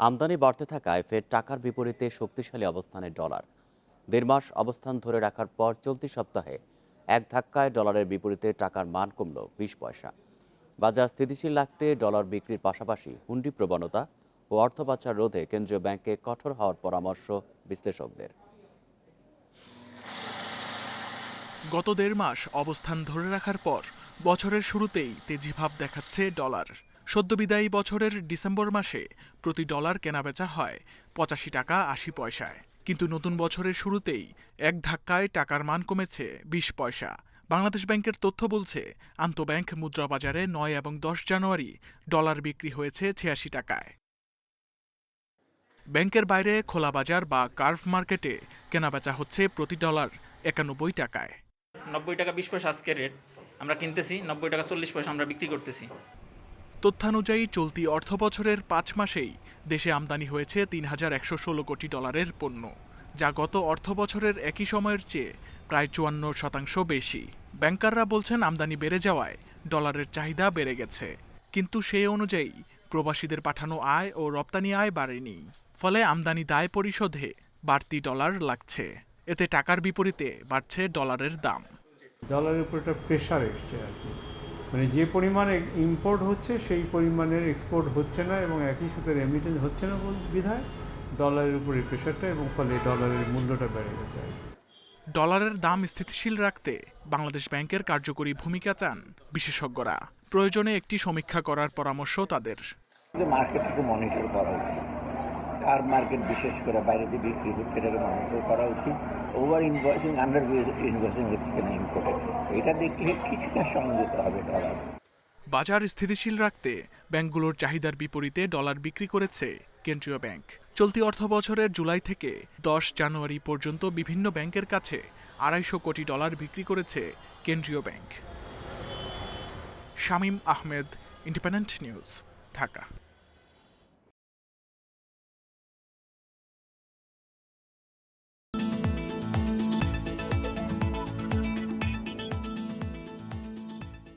আমদানি বাড়তে থাকায় ফের টাকার বিপরীতে শক্তিশালী অবস্থানে ডলার। দেড় মাস অবস্থান ধরে রাখার পর চলতি সপ্তাহে এক ধাক্কায় ডলারের বিপরীতে টাকার মান কমল বিশ পয়সা। বাজার স্থিতিশীল রাখতে ডলার বিক্রির পাশাপাশি হুন্ডি প্রবণতা ও অর্থ পাচার রোধে কেন্দ্রীয় ব্যাংকে কঠোর হওয়ার পরামর্শ বিশ্লেষকদের। গত দেড় মাস অবস্থান ধরে রাখার পর বছরের শুরুতেই তেজিভাব দেখাচ্ছে ডলার। সদ্য বিদায়ী বছরের ডিসেম্বর মাসে প্রতি ডলার কেনাবেচা হয় পঁচাশি টাকা আশি পয়সায়। কিন্তু নতুন বছরের শুরুতেই এক ধাক্কায় টাকার মান কমেছে বিশ পয়সা। বাংলাদেশ ব্যাংকের তথ্য বলছে, আন্তঃব্যাংক মুদ্রা বাজারে নয় এবং দশ জানুয়ারি ডলার বিক্রি হয়েছে ছিয়াশি টাকায়। ব্যাংকের বাইরে খোলা বাজার বা কার্ভ মার্কেটে কেনাবেচা হচ্ছে প্রতি ডলার একানব্বই টাকায়। নব্বই টাকা বিশ পয়সা আজকের রেট। আমরা কিনতেছি, নব্বই টাকা চল্লিশ পয়সা আমরা বিক্রি করতেছি। তথ্যানুযায়ী চলতি অর্থ বছরের পাঁচ মাসেই দেশে আমদানি হয়েছে তিন হাজার একশো ষোলো কোটি ডলারের পণ্য, যা গত অর্থ বছরের একই সময়ের চেয়ে প্রায় চুয়ান্ন শতাংশ বেশি। ব্যাংকাররা বলছেন আমদানি বেড়ে যাওয়ায় ডলারের চাহিদা বেড়ে গেছে, কিন্তু সেই অনুযায়ী প্রবাসীদের পাঠানো আয় ও রপ্তানি আয় বাড়েনি, ফলে আমদানি দায় পরিশোধে বাড়তি ডলার লাগছে। এতে টাকার বিপরীতে বাড়ছে ডলারের দাম। ডলারের উপর একটা প্রেশার এসছে আর কি। মানে যে পরিমাণে ইম্পোর্ট হচ্ছে সেই পরিমাণের এক্সপোর্ট হচ্ছে না এবং একই সাথে রেমিটেন্স হচ্ছে না বল- বিধায় ডলারের উপরে প্রেশারটা এবং ফলে ডলারের মূল্যটা বেড়ে গেছে। ডলারের দাম স্থিতিশীল রাখতে বাংলাদেশ ব্যাংকের কার্যকরী ভূমিকা চান বিশেষজ্ঞরা। প্রয়োজনে একটি সমীক্ষা করার পরামর্শ তাদের। কিন্তু মার্কেটটাকে মনিটর করা উচিত। কার মার্কেট বিশেষ করে বাইরে যে বিক্রি হচ্ছে এটাকে মনিটর করা উচিত। ওভার ইনভয়েসিং আন্ডার ইনভয়েসিং হচ্ছে কিনা ইম্পোর্টেড এটা দেখলে কিছুটা সংযত হবে ডলার বাজার স্থিতিশীল রাখতে ব্যাংকগুলোর চাহিদার বিপরীতে ডলার বিক্রি করেছে কেন্দ্রীয় ব্যাংক। চলতি অর্থ বছরের জুলাই থেকে দশ জানুয়ারি পর্যন্ত বিভিন্ন ব্যাংকের কাছে আড়াইশো কোটি ডলার বিক্রি করেছে কেন্দ্রীয় bank. Shamim Ahmed independent news Dhaka.